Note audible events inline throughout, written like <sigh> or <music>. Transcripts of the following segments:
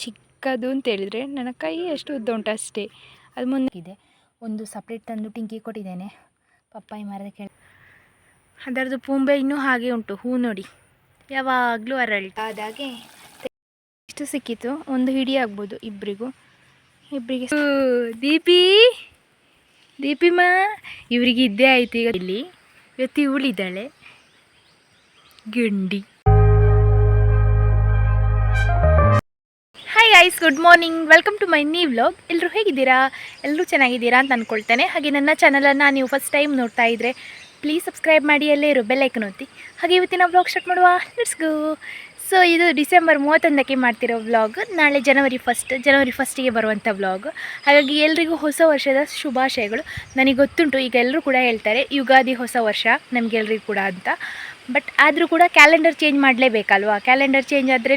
ಚಿಕ್ಕದು ಅಂತ ಹೇಳಿದರೆ ನನ್ನ ಕೈ ಎಷ್ಟು ಉದ್ದ ಉಂಟು ಅಷ್ಟೇ. ಅದು ಮುಂದೆ ಇದೆ. ಒಂದು ಸಪ್ರೇಟ್ ತಂದು ಟಿಂಕಿ ಕೊಟ್ಟಿದ್ದೇನೆ. ಪಪ್ಪಾಯಿ ಮರದ ಕೆಳ ಅದರದ್ದು ಪೂಂಬೆ ಇನ್ನೂ ಹಾಗೆ ಉಂಟು. ಹೂ ನೋಡಿ. ಯಾವಾಗಲೂ ಅರಳ್ತಾ ಆದಾಗೆ ಎಷ್ಟು ಸಿಕ್ಕಿತು. ಒಂದು ಹಿಡಿ ಆಗ್ಬೋದು ಇಬ್ಬರಿಗೂ ಇಬ್ಬರಿಗೆ ದೀಪಿ! ದೀಪಿಮಾ ಇವರಿಗೆ ಇದ್ದೇ ಆಯ್ತು ಈಗ. ಇಲ್ಲಿ ಇವತ್ತು ಉಳಿದಾಳೆ ಗಂಡಿ. Guys good morning welcome to my new vlog ಎಲ್ಲರೂ ಹೇಗಿದ್ದೀರಾ? ಎಲ್ಲರೂ ಚೆನ್ನಾಗಿದ್ದೀರಾ ಅಂತ ಅಂದ್ಕೊಳ್ತೇನೆ ಹಾಗೆ ನನ್ನ ಚಾನಲನ್ನು ನೀವು ಫಸ್ಟ್ ಟೈಮ್ ನೋಡ್ತಾ ಇದ್ದರೆ ಪ್ಲೀಸ್ ಸಬ್ಸ್ಕ್ರೈಬ್ ಮಾಡಿ, ಅಲ್ಲೇ ಇರೋ ಬೆಲ್ಲೈಕನ್ ಒತ್ತಿ. ಹಾಗೆ ಇವತ್ತಿನ ವ್ಲಾಗ್ ಸ್ಟಾರ್ಟ್ ಮಾಡುವ. ಲೆಟ್ಸ್ ಗೋ ಸೊ ಇದು ಡಿಸೆಂಬರ್ ಮೂವತ್ತೊಂದಕ್ಕೆ ಮಾಡ್ತಿರೋ ವ್ಲಾಗ್ ನಾಳೆ ಜನವರಿ ಫಸ್ಟ್ ಜನವರಿ ಫಸ್ಟಿಗೆ ಬರುವಂಥ ವ್ಲಾಗ್ ಹಾಗಾಗಿ ಎಲ್ರಿಗೂ ಹೊಸ ವರ್ಷದ ಶುಭಾಶಯಗಳು. ನನಗೆ ಗೊತ್ತುಂಟು, ಈಗ ಎಲ್ಲರೂ ಕೂಡ ಹೇಳ್ತಾರೆ, ಯುಗಾದಿ ಹೊಸ ವರ್ಷ ನಮಗೆಲ್ರಿಗೂ ಕೂಡ ಅಂತ. ಬಟ್ ಆದರೂ ಕೂಡ ಕ್ಯಾಲೆಂಡರ್ ಚೇಂಜ್ ಮಾಡಲೇಬೇಕಲ್ವಾ? ಕ್ಯಾಲೆಂಡರ್ ಚೇಂಜ್ ಆದ್ರೇ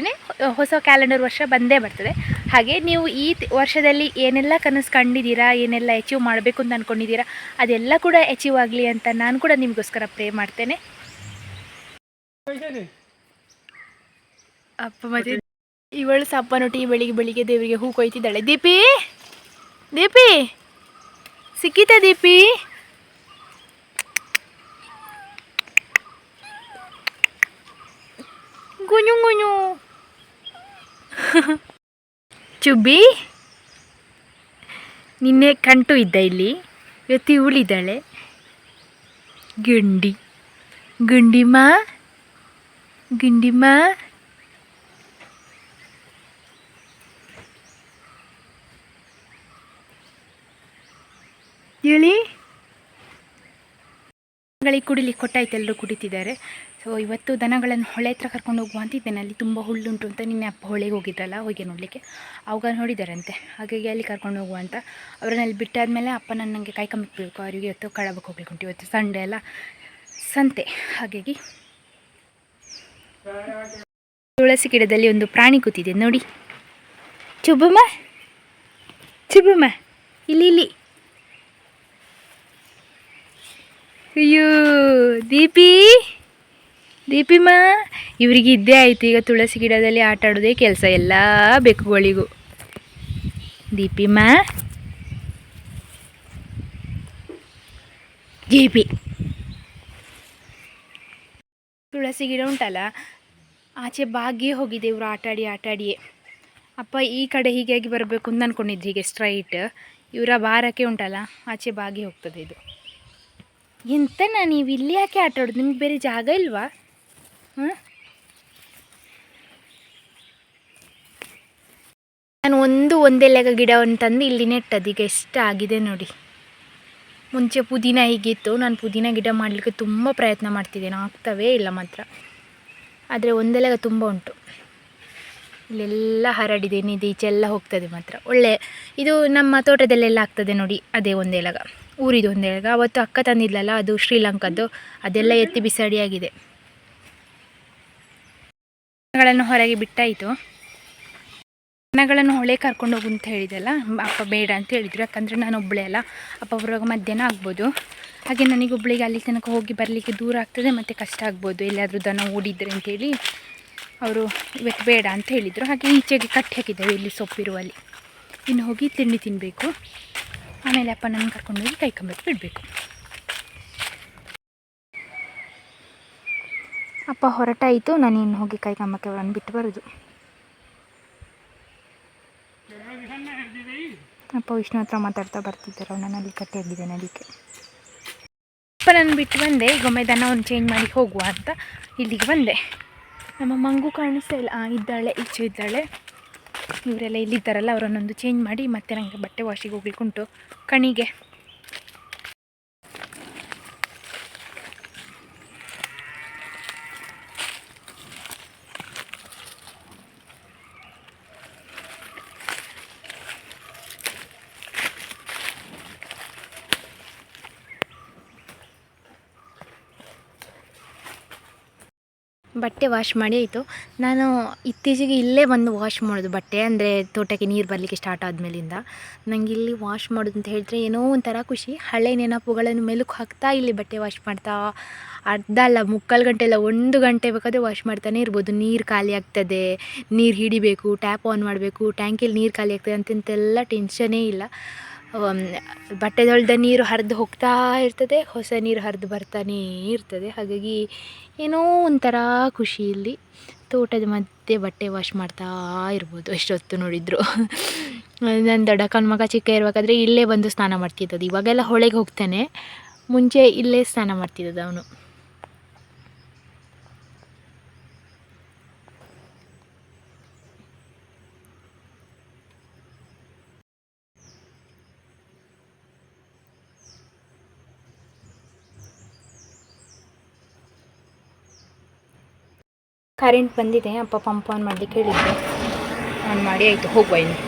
ಹೊಸ ಕ್ಯಾಲೆಂಡರ್ ವರ್ಷ ಬಂದೇ ಬರ್ತದೆ. ಹಾಗೆ ನೀವು ಈ ವರ್ಷದಲ್ಲಿ ಏನೆಲ್ಲ ಕನಸು ಕಂಡಿದ್ದೀರಾ, ಏನೆಲ್ಲ ಅಚೀವ್ ಮಾಡಬೇಕು ಅಂತ ಅಂದ್ಕೊಂಡಿದ್ದೀರಾ ಅದೆಲ್ಲ ಕೂಡ ಅಚೀವ್ ಆಗಲಿ ಅಂತ ನಾನು ಕೂಡ ನಿಮಗೋಸ್ಕರ ಪ್ರೇ ಮಾಡ್ತೇನೆ. ಅಪ್ಪ ಮತ್ತೆ ಇವಳು ಸಪ್ಪನೊಟ್ಟಿ ಬೆಳಿಗ್ಗೆ ಬೆಳಿಗ್ಗೆ ದೇವರಿಗೆ ಹೂ ಕೊಯ್ತಿದ್ದಾಳೆ. ದೀಪಿ ದೀಪಿ, ಸಿಕ್ಕಿತ ದೀಪಿ. ಗುಂಜು ಗುಂಜು ಚುಬ್ಬಿ, ನಿನ್ನೆ ಕಂಟು ಇದ್ದ ಇಲ್ಲಿ, ಇವತ್ತು ಉಳಿದಾಳೆ ಗುಂಡಿ, ಗುಂಡಿಮಾ ಗುಂಡಿಮಾ. ಹೇಳಿ? ದನಗಳಿಗೆ ಕುಡಿಲಿಕ್ಕೆ ಕೊಟ್ಟಾಯ್ತು ಎಲ್ಲರೂ ಕುಡಿತಿದ್ದಾರೆ. ಸೊ ಇವತ್ತು ದನಗಳನ್ನು ಹೊಳೆ ಹತ್ರ ಕರ್ಕೊಂಡು ಹೋಗುವ ಅಂತಿದ್ದೇನೆ ಅಲ್ಲಿ ತುಂಬ ಹುಲ್ಲುಂಟು ಅಂತ ನಿನ್ನೆ ಅಪ್ಪ ಹೊಳೆಗೆ ಹೋಗಿದ್ದಲ್ಲ ಹೋಗಿ ನೋಡಲಿಕ್ಕೆ. ಅವಾಗ ನೋಡಿದಾರಂತೆ. ಹಾಗಾಗಿ ಅಲ್ಲಿ ಕರ್ಕೊಂಡು ಹೋಗುವ ಅಂತ. ಅವ್ರನ್ನ ಅಲ್ಲಿ ಬಿಟ್ಟಾದ್ಮೇಲೆ ಅಪ್ಪ ನನಗೆ ಕಾಯ್ಕೊಂಬಿಟ್ಬೇಕು ಅವರಿಗೆ ಇವತ್ತು ಕಳಬಕ್ಕೆ ಹೋಗ್ಲಿಕ್ಕೆ ಉಂಟು. ಇವತ್ತು ಸಂಡೆ ಅಲ್ಲ, ಸಂತೆ. ಹಾಗಾಗಿ ತುಳಸಿ ಗಿಡದಲ್ಲಿ ಒಂದು ಪ್ರಾಣಿ ಕೂತಿದೆ. ನೋಡಿ. ಚುಬುಮ ಚುಬುಮ ಇಲ್ಲಿ ಇಲ್ಲಿ. ಅಯ್ಯೋ, ದೀಪಿ. ದೀಪಿಮ್ಮ ಇವರಿಗೆ ಇದ್ದೇ ಆಯ್ತು. ಈಗ ತುಳಸಿ ಗಿಡದಲ್ಲಿ ಆಟ ಆಡೋದೇ ಕೆಲಸ ಎಲ್ಲ ಬೆಕ್ಕುಗಳಿಗೂ. ದೀಪಿಮ್ಮ ದೀಪಿ. ತುಳಸಿ ಗಿಡ ಉಂಟಲ್ಲ, ಆಚೆ ಬಾಗಿ ಹೋಗಿದೆ ಇವರು ಆಟಾಡಿ ಆಟಾಡಿಯೇ ಅಪ್ಪ, ಈ ಕಡೆ ಹೀಗಾಗಿ ಬರಬೇಕು ಅಂತ ಅಂದ್ಕೊಂಡಿದ್ದು ಹೀಗೆ ಸ್ಟ್ರೈಟ್ ಇವರ ಬಾರಕ್ಕೆ ಉಂಟಲ್ಲ, ಆಚೆ ಬಾಗಿ ಹೋಗ್ತದೆ ಇದು. ಎಂತನ ನೀವು ಇಲ್ಲಿ ಯಾಕೆ ಆಟ ಆಡೋದು? ನಿಮ್ಗೆ ಬೇರೆ ಜಾಗ ಇಲ್ವಾ? ಹಾಂ? ನಾನು ಒಂದು ಒಂದೆಲೆಗ ಗಿಡವನ್ನು ತಂದು ಇಲ್ಲಿ ನೆಟ್ಟದ್ದು. ಈಗ ಎಷ್ಟು ಆಗಿದೆ ನೋಡಿ. ಮುಂಚೆ ಪುದೀನ ಹೀಗಿತ್ತು. ನಾನು ಪುದೀನ ಗಿಡ ಮಾಡಲಿಕ್ಕೆ ತುಂಬ ಪ್ರಯತ್ನ ಮಾಡ್ತಿದ್ದೇನೆ ಆಗ್ತವೇ ಇಲ್ಲ ಮಾತ್ರ. ಆದರೆ ಒಂದೆಲೆಗ ತುಂಬ ಉಂಟು. ಇಲ್ಲೆಲ್ಲ ಹರಡಿದೆ, ನಿಧಿ, ಈಚೆಲ್ಲ ಹೋಗ್ತದೆ ಮಾತ್ರ. ಒಳ್ಳೆ, ಇದು ನಮ್ಮ ತೋಟದಲ್ಲೆಲ್ಲ ಆಗ್ತದೆ ನೋಡಿ, ಅದೇ ಒಂದೆಲಗ ಊರಿದು ಒಂದೆಲಗ ಅವತ್ತು ಅಕ್ಕ ತಂದಿದ್ಲಲ್ಲ, ಅದು ಶ್ರೀಲಂಕಾದ್ದು. ಅದೆಲ್ಲ ಎತ್ತಿ ಬಿಸಾಡಿಯಾಗಿದೆ. ಗಳನ್ನು ಹೊರಗೆ ಬಿಟ್ಟಾಯಿತು. ದನಗಳನ್ನು ಹೊಳೆ ಕರ್ಕೊಂಡು ಹೋಗು ಅಂತ ಹೇಳಿದೆಲ್ಲ. ಅಪ್ಪ ಬೇಡ ಅಂತ ಹೇಳಿದರು. ಯಾಕಂದರೆ ನಾನು ಒಬ್ಬಳೇ ಅಲ್ಲ. ಅಪ್ಪ ಬರುವಾಗ ಮಧ್ಯಾಹ್ನ ಆಗ್ಬೋದು. ಹಾಗೆ ನನಗೆ ಒಬ್ಬಳಿಗೆ ಅಲ್ಲಿ ತನಕ ಹೋಗಿ ಬರಲಿಕ್ಕೆ ದೂರ ಆಗ್ತದೆ, ಮತ್ತು ಕಷ್ಟ ಆಗ್ಬೋದು. ಎಲ್ಲಾದರೂ ದನ ಓಡಿದ್ರೆ ಅಂತೇಳಿ ಅವರು ಇವತ್ತು ಬೇಡ ಅಂತ ಹೇಳಿದರು. ಹಾಗೆ ಈಚೆಗೆ ಕಟ್ಟಿ ಹಾಕಿದ್ದೇವೆ ಇಲ್ಲಿ ಸೊಪ್ಪಿರುವಲ್ಲಿ. ಇನ್ನು ಹೋಗಿ ತಿಂಡಿ ತಿನ್ನಬೇಕು ಆಮೇಲೆ ಅಪ್ಪ ನನ್ನ ಕರ್ಕೊಂಡೋಗಿ ಕೈ ಕಂಬಕ್ಕೆ ಬಿಡಬೇಕು. ಅಪ್ಪ ಹೊರಟಾಯಿತು, ನಾನು ಇನ್ನು ಹೋಗಿ ಕೈ ಕಂಬಕ್ಕೆ ಅವರನ್ನು ಬಿಟ್ಟು ಬರೋದು. ಅಪ್ಪ ವಿಷ್ಣು ಹತ್ರ ಮಾತಾಡ್ತಾ ಬರ್ತಿದ್ದಾರೆ ಅವನನ್ನು ಅಲ್ಲಿ ಕಟ್ಟಿ ಆಗಿದ್ದಾನೆ ಅದಕ್ಕೆ. ಅಪ್ಪ ನಾನು ಬಿಟ್ಟು ಬಂದೆ, ಈಗ ಒಮ್ಮೆ ದನವನ್ನು ಚೇಂಜ್ ಮಾಡಿ ಹೋಗುವ ಅಂತ ಇಲ್ಲಿಗೆ ಬಂದೆ. ನಮ್ಮ ಮಂಗು ಕಾಣಿಸ್ತಾ ಇಲ್ಲ. ಇದ್ದಾಳೆ, ಈಚೆ ಇದ್ದಾಳೆ. ಇವರೆಲ್ಲ ಇಲ್ಲಿದ್ದಾರಲ್ಲ ಅವರನ್ನೊಂದು ಚೇಂಜ್ ಮಾಡಿ ಮತ್ತೆ ನನಗೆ ಬಟ್ಟೆ ವಾಶಿಗೆ ಹೋಗ್ಲಿಕ್ಕುಂಟು. ಕಣಿಗೆ ಬಟ್ಟೆ ವಾಶ್ ಮಾಡಿ ಆಯಿತು. ನಾನು ಇತ್ತೀಚೆಗೆ ಇಲ್ಲೇ ಬಂದು ವಾಶ್ ಮಾಡೋದು ಬಟ್ಟೆ, ಅಂದರೆ ತೋಟಕ್ಕೆ ನೀರು ಬರಲಿಕ್ಕೆ ಸ್ಟಾರ್ಟ್ ಆದಮೇಲಿಂದ. ನನಗೆ ಇಲ್ಲಿ ವಾಶ್ ಮಾಡೋದು ಅಂತ ಹೇಳಿದ್ರೆ ಏನೋ ಒಂಥರ ಖುಷಿ. ಹಳೆ ನೆನಪುಗಳನ್ನು ಮೆಲುಕು ಹಾಕ್ತಾ ಇಲ್ಲಿ ಬಟ್ಟೆ ವಾಶ್ ಮಾಡ್ತಾ, ಅರ್ಧ ಅಲ್ಲ, ಮುಕ್ಕಾಲು ಗಂಟೆ ಇಲ್ಲ ಒಂದು ಗಂಟೆ ಬೇಕಾದರೆ ವಾಶ್ ಮಾಡ್ತಾನೆ ಇರ್ಬೋದು. ನೀರು ಖಾಲಿ ಆಗ್ತದೆ, ನೀರು ಹಿಡಿಬೇಕು ಟ್ಯಾಪ್ ಆನ್ ಮಾಡಬೇಕು ಟ್ಯಾಂಕಿಲಿ ನೀರು ಖಾಲಿ ಆಗ್ತದೆ ಅಂತಂತೆಲ್ಲ ಟೆನ್ಷನೇ ಇಲ್ಲ. ಬಟ್ಟೆ ತೊಳೆದ ನೀರು ಹರಿದು ಹೋಗ್ತಾ ಇರ್ತದೆ, ಹೊಸ ನೀರು ಹರಿದು ಬರ್ತಾನೇ ಇರ್ತದೆ. ಹಾಗಾಗಿ ಏನೋ ಒಂಥರ ಖುಷಿ ಇಲ್ಲಿ ತೋಟದ ಮಧ್ಯೆ ಬಟ್ಟೆ ವಾಶ್ ಮಾಡ್ತಾ ಇರ್ಬೋದು. ಎಷ್ಟೊತ್ತು ನೋಡಿದ್ರು. <laughs> ನನ್ನ ದೊಡ್ಡಕ್ಕನ ಮಗ ಚಿಕ್ಕ ಇರಬೇಕಾದ್ರೆ ಇಲ್ಲೇ ಬಂದು ಸ್ನಾನ ಮಾಡ್ತಿದ್ದದ್ದು. ಇವಾಗೆಲ್ಲ ಹೊಳೆಗೆ ಹೋಗ್ತಾನೆ. ಮುಂಚೆ ಇಲ್ಲೇ ಸ್ನಾನ ಮಾಡ್ತಿದ್ದದ್ದು ಅವನು. ಕರೆಂಟ್ ಬಂದಿದೆ ಅಪ್ಪ ಪಂಪ್ ಆನ್ ಮಾಡಲಿಕ್ಕೆ ಹೇಳಿದ್ದೆ ಆನ್ ಮಾಡಿ ಆಯಿತು ಹೋಗುವ ಇನ್ನು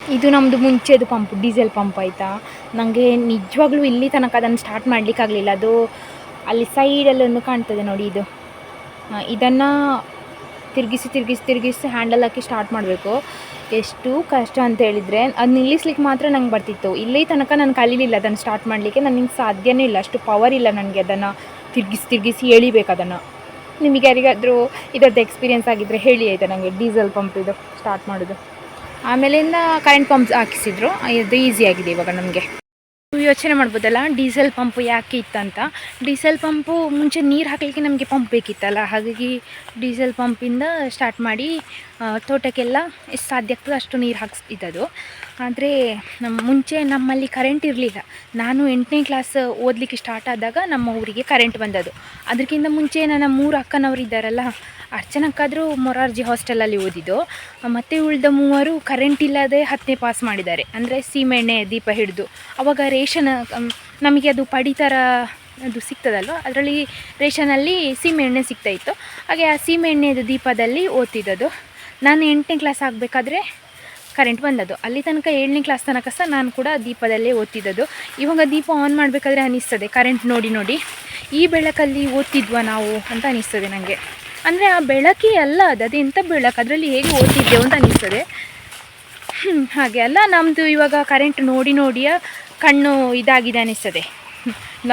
ಇದು ನಮ್ಮದು ಮುಂಚೆದು ಪಂಪ್ ಡೀಸೆಲ್ ಪಂಪ್ ಆಯಿತಾ? ನನಗೆ ನಿಜವಾಗ್ಲೂ ಇಲ್ಲಿ ತನಕ ಅದನ್ನು ಸ್ಟಾರ್ಟ್ ಮಾಡಲಿಕ್ಕಾಗಲಿಲ್ಲ. ಅದು ಅಲ್ಲಿ ಸೈಡಲ್ಲೊಂದು ಕಾಣ್ತದೆ ನೋಡಿ ಇದು. ಇದನ್ನು ತಿರುಗಿಸಿ ತಿರುಗಿಸಿ ತಿರುಗಿಸಿ ಹ್ಯಾಂಡಲ್ ಹಾಕಿ ಸ್ಟಾರ್ಟ್ ಮಾಡಬೇಕು. ಎಷ್ಟು ಕಷ್ಟ ಅಂತ ಹೇಳಿದರೆ ಅದು ನಿಲ್ಲಿಸ್ಲಿಕ್ಕೆ ಮಾತ್ರ ನಂಗೆ ಬರ್ತಿತ್ತು. ಇಲ್ಲಿ ತನಕ ನಾನು ಕಲೀಲಿಲ್ಲ ಅದನ್ನು ಸ್ಟಾರ್ಟ್ ಮಾಡಲಿಕ್ಕೆ. ನನಗೆ ಸಾಧ್ಯನೇ ಇಲ್ಲ. ಅಷ್ಟು ಪವರ್ ಇಲ್ಲ ನನಗೆ ಅದನ್ನು ತಿರುಗಿಸಿ ತಿರುಗಿಸಿ ಎಳಿಬೇಕು ಅದನ್ನು. ನಿಮಗೆ ಯಾರಿಗಾದರೂ ಇದರದ್ದು ಎಕ್ಸ್ಪೀರಿಯೆನ್ಸ್ ಆಗಿದ್ದರೆ ಹೇಳಿ ಆಯಿತಾ ನನಗೆ ಡೀಸೆಲ್ ಪಂಪ್ ಇದು ಸ್ಟಾರ್ಟ್ ಮಾಡೋದು? ಆಮೇಲಿಂದ ಕರೆಂಟ್ ಪಂಪ್ ಹಾಕಿಸಿದ್ರು. ಇದು ಈಸಿ ಆಗಿದೆ ಇವಾಗ ನಮಗೆ. ಯೋಚನೆ ಮಾಡ್ಬೋದಲ್ಲ ಡೀಸೆಲ್ ಪಂಪ್ ಯಾಕೆ ಇತ್ತಂತ? ಡೀಸೆಲ್ ಪಂಪು ಮುಂಚೆ ನೀರು ಹಾಕಲಿಕ್ಕೆ ನಮಗೆ ಪಂಪ್ ಬೇಕಿತ್ತಲ್ಲ, ಹಾಗಾಗಿ ಡೀಸೆಲ್ ಪಂಪಿಂದ ಸ್ಟಾರ್ಟ್ ಮಾಡಿ ತೋಟಕ್ಕೆಲ್ಲ ಎಷ್ಟು ಸಾಧ್ಯ ಆಗ್ತದೆ ಅಷ್ಟು ನೀರು ಹಾಕ್ಸ್ತಿದ್ದದು ಆದರೆ ನಮ್ಮ ಮುಂಚೆ ನಮ್ಮಲ್ಲಿ ಕರೆಂಟ್ ಇರಲಿಲ್ಲ. ನಾನು ಎಂಟನೇ ಕ್ಲಾಸ್ ಓದಲಿಕ್ಕೆ ಸ್ಟಾರ್ಟ್ ಆದಾಗ ನಮ್ಮ ಊರಿಗೆ ಕರೆಂಟ್ ಬಂದದ್ದು. ಅದಕ್ಕಿಂತ ಮುಂಚೆ ನನ್ನ ಮೂರು ಅಕ್ಕನವರು ಇದ್ದಾರಲ್ಲ, ಅರ್ಚನಕ್ಕಾದರೂ ಮೊರಾರ್ಜಿ ಹಾಸ್ಟೆಲಲ್ಲಿ ಓದಿದ್ದು. ಮತ್ತು ಉಳಿದ ಮೂವರು ಕರೆಂಟ್ ಇಲ್ಲದೆ ಹತ್ತನೇ ಪಾಸ್ ಮಾಡಿದ್ದಾರೆ. ಅಂದರೆ ಸೀಮೆಣ್ಣೆ, ದೀಪ ಹಿಡಿದು. ಅವಾಗ ರೇಷನ್ ನಮಗೆ ಅದು ಪಡಿತರ ಅದು ಸಿಗ್ತದಲ್ವ? ಅದರಲ್ಲಿ ರೇಷನಲ್ಲಿ ಸೀಮೆಎಣ್ಣೆ ಸಿಗ್ತಾಯಿತ್ತು ಹಾಗೆ ಆ ಸೀಮೆಎಣ್ಣೆದು ದೀಪದಲ್ಲಿ ಓದ್ತಿದ್ದದು ನಾನು ಎಂಟನೇ ಕ್ಲಾಸ್ ಆಗಬೇಕಾದ್ರೆ ಕರೆಂಟ್ ಬಂದದ್ದು. ಅಲ್ಲಿ ತನಕ ಏಳನೇ ಕ್ಲಾಸ್ ತನಕ ಸಹ ನಾನು ಕೂಡ ದೀಪದಲ್ಲೇ ಓದ್ತಿದ್ದದ್ದು. ಇವಾಗ ದೀಪ ಆನ್ ಮಾಡಬೇಕಾದ್ರೆ ಅನಿಸ್ತದೆ. ಕರೆಂಟ್ ನೋಡಿ ನೋಡಿ. ಈ ಬೆಳಕಲ್ಲಿ ಓದ್ತಿದ್ವಾ ನಾವು ಅಂತ ಅನಿಸ್ತದೆ ನನಗೆ ಅಂದರೆ ಆ ಬೆಳಕೇ ಅಲ್ಲ ಅದು. ಅದೆಂಥ ಬೆಳಕು? ಅದರಲ್ಲಿ ಹೇಗೆ ಓದ್ತಿದ್ದೆವು ಅಂತ ಅನಿಸ್ತದೆ. ಹಾಗೆ ಅಲ್ಲ. ನಮ್ಮದು ಇವಾಗ ಕರೆಂಟ್ ನೋಡಿ, ನೋಡಿಯ ಕಣ್ಣು ಇದಾಗಿದೆ ಅನಿಸ್ತದೆ.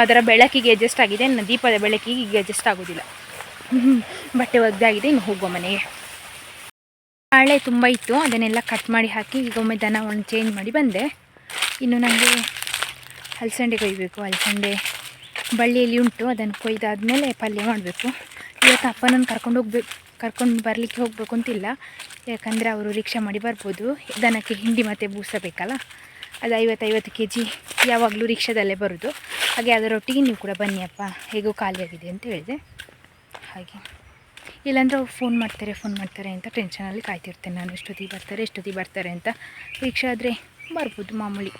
ಅದರ ಬೆಳಕಿಗೆ ಅಡ್ಜಸ್ಟ್ ಆಗಿದೆ. ದೀಪದ ಬೆಳಕಿಗೆ ಈಗ ಅಡ್ಜಸ್ಟ್ ಆಗೋದಿಲ್ಲ ಬಟ್ಟೆ ಒಗ್ದಾಗಿದೆ. ಇನ್ನು ಹೋಗುವ ಮನೆಗೆ. ಬಾಳೆ ತುಂಬ ಇತ್ತು. ಅದನ್ನೆಲ್ಲ ಕಟ್ ಮಾಡಿ ಹಾಕಿ ಈಗ ಒಮ್ಮೆ ದನ ಒಂದು ಚೇಂಜ್ ಮಾಡಿ ಬಂದೆ. ಇನ್ನು ನನಗೆ ಹಲಸಂಡೆ ಕೊಯ್ಬೇಕು. ಹಲಸಂಡೆ ಬಳ್ಳಿಯಲ್ಲಿ ಉಂಟು. ಅದನ್ನು ಕೊಯ್ದಾದಮೇಲೆ ಪಲ್ಯ ಮಾಡಬೇಕು. ಇವತ್ತು ಅಪ್ಪನನ್ನು ಕರ್ಕೊಂಡು ಹೋಗ್ಬೇಕು ಕರ್ಕೊಂಡು ಬರಲಿಕ್ಕೆ ಹೋಗಬೇಕು ಅಂತಿಲ್ಲ. ಯಾಕಂದರೆ ಅವರು ರಿಕ್ಷಾ ಮಾಡಿ ಬರ್ಬೋದು. ದನಕ್ಕೆ ಹಿಂಡಿ ಮತ್ತು ಬೂಸ ಬೇಕಲ್ಲ. ಅದು ಐವತ್ತೈವತ್ತು ಕೆ ಜಿ ಯಾವಾಗಲೂ ರಿಕ್ಷಾದಲ್ಲೇ ಬರೋದು. ಹಾಗೆ ಅದರೊಟ್ಟಿಗೆ ನೀವು ಕೂಡ ಬನ್ನಿ ಅಪ್ಪ. ಹೇಗೋ ಖಾಲಿಯಾಗಿದೆ ಅಂತ ಹೇಳಿದೆ. ಹಾಗೆ. ಇಲ್ಲಾಂದ್ರೆ ಅವ್ರು ಫೋನ್ ಮಾಡ್ತಾರೆ ಫೋನ್ ಮಾಡ್ತಾರೆ ಅಂತ ಟೆನ್ಷನಲ್ಲಿ ಕಾಯ್ತಿರ್ತೇನೆ ನಾನು. ಎಷ್ಟೊತ್ತಿಗೆ ಬರ್ತಾರೆ ಎಷ್ಟೊತ್ತಿಗೆ ಬರ್ತಾರೆ ಅಂತ. ರಿಕ್ಷಾ ಆದರೆ ಬರ್ಬೋದು ಮಾಮೂಲಿ.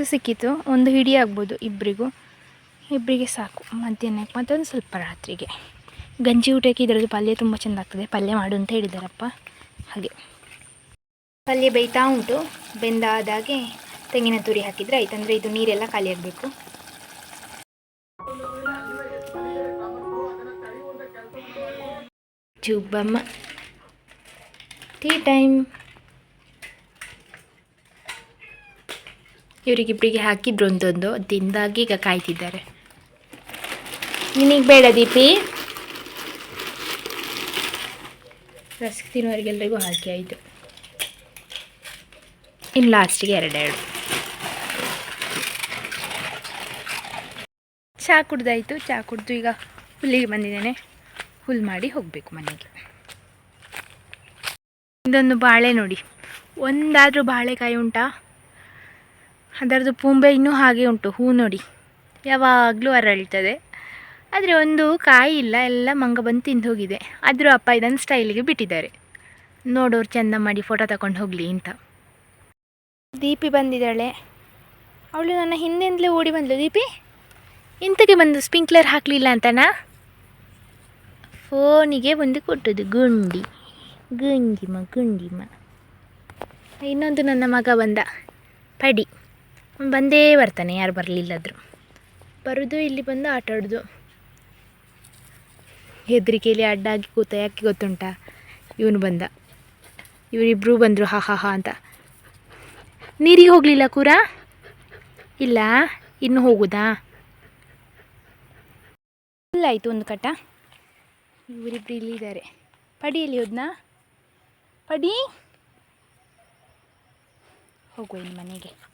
ಇಷ್ಟು ಸಿಕ್ಕಿತ್ತು. ಒಂದು ಹಿಡಿ ಆಗ್ಬೋದು ಇಬ್ಬರಿಗೂ ಇಬ್ಬರಿಗೆ ಸಾಕು. ಮಧ್ಯಾಹ್ನಕ್ಕೆ ಮತ್ತೊಂದು ಸ್ವಲ್ಪ ರಾತ್ರಿಗೆ. ಗಂಜಿ ಊಟಕ್ಕೆ ಇದರದ್ದು ಪಲ್ಯ ತುಂಬ ಚೆಂದ ಆಗ್ತದೆ ಪಲ್ಯ ಮಾಡು ಅಂತ ಹೇಳಿದಾರಪ್ಪ. ಹಾಗೆ. ಪಲ್ಯ ಬೇಯ್ತಾ ಉಂಟು. ಬೆಂದಾದಾಗೆ ತೆಂಗಿನ ತುರಿ ಹಾಕಿದರೆ ಆಯ್ತು. ಅಂದರೆ ಇದು ನೀರೆಲ್ಲ ಖಾಲಿ ಆಗಬೇಕು. ಜುಬ್ಬಮ್ಮ ಟೀ ಟೈಮ್ ಇವರಿಗಿಬ್ಬರಿಗೆ ಹಾಕಿದ್ರು ಒಂದೊಂದು ತಿಂದಾಗಿ ಈಗ ಕಾಯ್ತಿದ್ದಾರೆ. ನಿನಗೆ ಬೇಡ ದೀಪಿ. ರಸ್ಕ್ ತಿನ್ನೋರಿಗೆಲ್ಲರಿಗೂ ಹಾಕಿ ಆಯಿತು. ಇನ್ನು ಲಾಸ್ಟಿಗೆ ಎರಡೆರಡು. ಚಹಾ ಕುಡ್ದಾಯಿತು ಚಹಾ ಕುಡ್ದು ಈಗ ಹುಲ್ಲಿಗೆ ಬಂದಿದ್ದೇನೆ. ಹುಲ್ ಮಾಡಿ ಹೋಗಬೇಕು ಮನೆಗೆ. ಇದೊಂದು ಬಾಳೆ ನೋಡಿ. ಒಂದಾದರೂ ಬಾಳೆಕಾಯಿ ಉಂಟಾ? ಅದರದ್ದು ಪೂಂಬೆ ಇನ್ನೂ ಹಾಗೆ ಉಂಟು, ಹೂ ನೋಡಿ. ಯಾವಾಗಲೂ ಅರಳ್ತದೆ. ಆದರೆ ಒಂದು ಕಾಯಿ ಇಲ್ಲ, ಎಲ್ಲ ಮಂಗ ಬಂದು ತಿಂದು ಹೋಗಿದೆ. ಆದರೂ ಅಪ್ಪ ಇದನ್ನು ಸ್ಟೈಲಿಗೆ ಬಿಟ್ಟಿದ್ದಾರೆ. ನೋಡೋರು ಚೆಂದ ಮಾಡಿ ಫೋಟೋ ತಗೊಂಡು ಹೋಗಲಿ ಅಂತ. ದೀಪಿ ಬಂದಿದ್ದಾಳೆ. ಅವಳು ನನ್ನ ಹಿಂದಿಂದಲೇ ಓಡಿ ಬಂದಳು ದೀಪಿ ಇಂತಕ್ಕೆ ಬಂದು ಸ್ಪಿಂಕ್ಲರ್ ಹಾಕಲಿಲ್ಲ ಅಂತನಾ? ಫೋನಿಗೆ ಬಂದು ಕೊಟ್ಟದ್ದು, ಗುಂಡಿ. ಗುಂಡಿಮ ಗುಂಡಿಮ. ಇನ್ನೊಂದು ನನ್ನ ಮಗ ಬಂದ. ಪಡಿ. ಬಂದೇ ಬರ್ತಾನೆ, ಯಾರು ಬರಲಿಲ್ಲದ್ರು. ಬರೋದು, ಇಲ್ಲಿ ಬಂದು ಆಟ ಆಡೋದು. ಹೆದರಿಕೆಯಲ್ಲಿ ಅಡ್ಡಾಗಿ ಕೂತ ಯಾಕೆ ಗೊತ್ತುಂಟ? ಇವನು ಬಂದ. ಇವರಿಬ್ಬರೂ ಬಂದರು, ಹಾ ಹಾ ಹಾ ಅಂತ. ನೀರಿಗೆ ಹೋಗಲಿಲ್ಲ ಕೂರ? ಇಲ್ಲ, ಇನ್ನು ಹೋಗುದಾ? ಇಲ್ಲ, ಆಯಿತು, ಒಂದು ಕಟ್ಟ. ಇವರಿಬ್ರು ಇಲ್ಲಿದ್ದಾರೆ. ಪಡಿಯಲ್ಲಿ ಹೋದ್ನಾ? ಪಡಿ. ಹೋಗುವ ಮನೆಗೆ.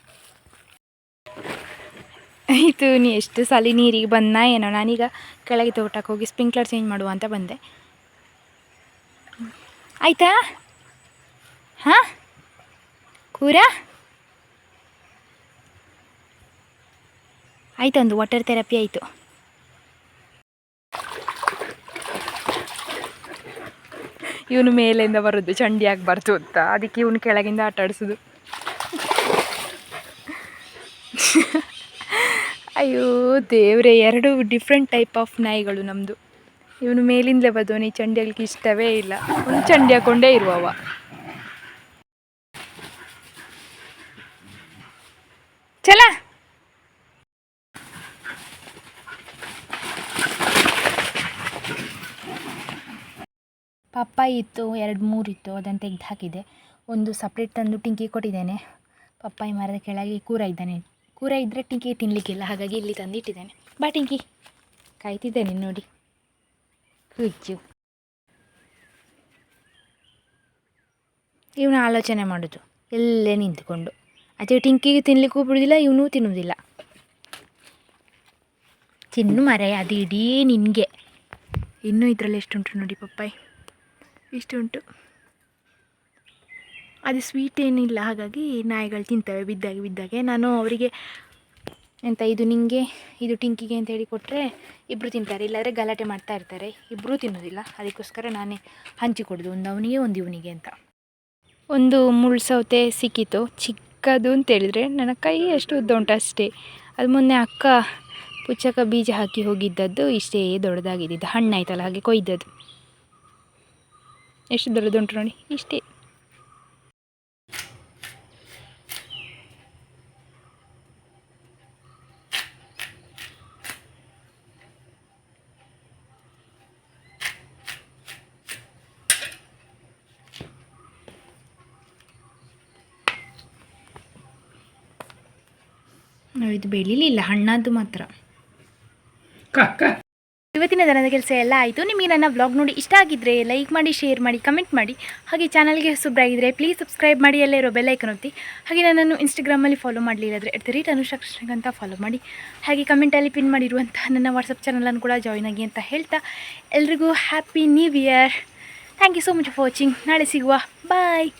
ಆಯಿತು, ನೀ ಎಷ್ಟು ಸಲ ನೀರಿಗೆ ಬಂದ ಏನೋ, ನಾನೀಗ ಕೆಳಗೆ ತೋಟಕ್ಕೆ ಹೋಗಿ ಸ್ಪ್ರಿಂಕ್ಲರ್ ಚೇಂಜ್ ಮಾಡುವ ಅಂತ ಬಂದೆ. ಆಯಿತಾ? ಹಾಂ? ಕೂರ? ಆಯ್ತು, ಒಂದು ವಾಟರ್ ಥೆರಪಿ ಆಯಿತು. ಇವನು ಮೇಲಿಂದ ಬರೋದು, ಚಂಡಿ ಆಗಬಾರ್ದು ಅಂತ. ಅದಕ್ಕೆ ಇವನು ಕೆಳಗಿಂದ ಆಟ ಅಯ್ಯೋ, ದೇವ್ರೆ, ಎರಡು ಡಿಫ್ರೆಂಟ್ ಟೈಪ್ ಆಫ್ ನಾಯಿಗಳು ನಮ್ಮದು ಇವನು ಮೇಲಿಂದಲೇ ಬದೋನಿ ಚಂಡಿ ಆಗ್ಲಿಕ್ಕೆ ಇಷ್ಟವೇ ಇಲ್ಲ. ಒಂದು ಚಂಡಿ ಹಾಕೊಂಡೇ ಇರುವವ. ಚಲ ಪಪ್ಪಾಯಿ ಇತ್ತು, ಎರಡು ಮೂರು ಇತ್ತು, ಅದನ್ನು ತೆಗೆದು ಹಾಕಿದೆ. ಒಂದು ಸಪ್ರೇಟ್ ತಂದು ಟಿಂಕಿ ಕೊಟ್ಟಿದ್ದೇನೆ. ಪಪ್ಪಾಯಿ ಮರದ ಕೆಳಗೆ ಕೂರ ಇದ್ದಾನೆ. ಕೂರ ಇದ್ದರೆ ಟಿಂಕಿ ತಿನ್ನಲಿಕ್ಕಿಲ್ಲ ಹಾಗಾಗಿ ಇಲ್ಲಿ ತಂದಿಟ್ಟಿದ್ದೇನೆ. ಬಾ ಟಿಂಕಿ. ಕಾಯ್ತಿದ್ದೇನೆ ನೋಡಿ. ಹುಚ್ಚು ಇವನು ಆಲೋಚನೆ ಮಾಡೋದು. ಎಲ್ಲೇ ನಿಂತ್ಕೊಂಡು. ಅದೇ ಟಿಂಕಿಗೆ ತಿನ್ನಲಿಕ್ಕೂ ಬಿಡೋದಿಲ್ಲ, ಇವನು ತಿನ್ನುವುದಿಲ್ಲ ತಿನ್ನು ಮರೆ, ಅದು ಇಡೀ ನಿನಗೆ. ಇನ್ನೂ ಇದರಲ್ಲಿ ಎಷ್ಟುಂಟು ನೋಡಿ ಪಪ್ಪಾಯಿ. ಇಷ್ಟುಂಟು. ಅದು ಸ್ವೀಟ್ ಏನಿಲ್ಲ, ಹಾಗಾಗಿ ನಾಯಿಗಳು ತಿಂತವೆ ಬಿದ್ದಾಗೆ ಬಿದ್ದಾಗೆ. ನಾನು ಅವರಿಗೆ, ಎಂತ ಇದು ನಿಮಗೆ ಇದು ಟಿಂಕಿಗೆ ಅಂತ ಹೇಳಿ ಕೊಟ್ಟರೆ ಇಬ್ಬರು ತಿಂತಾರೆ. ಇಲ್ಲಾಂದರೆ ಗಲಾಟೆ ಮಾಡ್ತಾ ಇರ್ತಾರೆ. ಇಬ್ಬರೂ ತಿನ್ನೋದಿಲ್ಲ. ಅದಕ್ಕೋಸ್ಕರ ನಾನೇ ಹಂಚಿಕೊಡೋದು ಒಂದು ಅವನಿಗೆ, ಒಂದು ಇವನಿಗೆ ಅಂತ. ಒಂದು ಮುಳ್ಳು ಸೌತೆ ಸಿಕ್ಕಿತು. ಚಿಕ್ಕದು ಅಂತ ಹೇಳಿದ್ರೆ ನನ್ನ ಕೈ ಎಷ್ಟು ಉದ್ದ ಉಂಟು ಅಷ್ಟೇ. ಅದು ಮೊನ್ನೆ ಅಕ್ಕ ಪುಚ್ಚಕ್ಕ ಬೀಜ ಹಾಕಿ ಹೋಗಿದ್ದದ್ದು ಇಷ್ಟೇ ದೊಡ್ಡದಾಗಿದ್ದು ಹಣ್ಣಾಯ್ತಲ್ಲ, ಹಾಗೆ ಕೊಯ್ದದ್ದು. ಎಷ್ಟು ದೊಡ್ಡದುಂಟು ನೋಡಿ, ಇಷ್ಟೇ. ಇದು ಬೆಳಿಲಿಲ್ಲ ಹಣ್ಣಾದ್ದು ಮಾತ್ರ. ಇವತ್ತಿನ ದನದ ಕೆಲಸ ಎಲ್ಲ ಆಯಿತು. ನಿಮಗೆ ನನ್ನ ವ್ಲಾಗ್ ನೋಡಿ ಇಷ್ಟ ಆಗಿದ್ರೆ ಲೈಕ್ ಮಾಡಿ ಶೇರ್ ಮಾಡಿ ಕಮೆಂಟ್ ಮಾಡಿ. ಹಾಗೆ ಚಾನಲ್ಗೆ ಹೊಸಬ್ರಾಗಿದ್ದರೆ ಪ್ಲೀಸ್ ಸಬ್ಸ್ಕ್ರೈಬ್ ಮಾಡಿ ಎಲ್ಲ ಇರೋ ಬೆಲ್ಲೈಕನ್ ಒತ್ತಿ. ಹಾಗೆ ನನ್ನನ್ನು ಇನ್ಸ್ಟಾಗ್ರಾಮಲ್ಲಿ ಫಾಲೋ ಮಾಡಲಿಲ್ಲದ್ರೆ ಎಟ್ ದ ರೇಟ್ ಅಂತ ಫಾಲೋ ಮಾಡಿ. ಹಾಗೆ ಕಮೆಂಟಲ್ಲಿ ಪಿನ್ ಮಾಡಿರುವಂಥ ನನ್ನ ವಾಟ್ಸಪ್ ಚಾನಲನ್ನು ಕೂಡ ಜಾಯ್ನ್ ಆಗಿ ಅಂತ ಹೇಳ್ತಾ ಎಲ್ರಿಗೂ happy new year thank you so much for watching ನಾಳೆ ಸಿಗುವ. ಬಾಯ್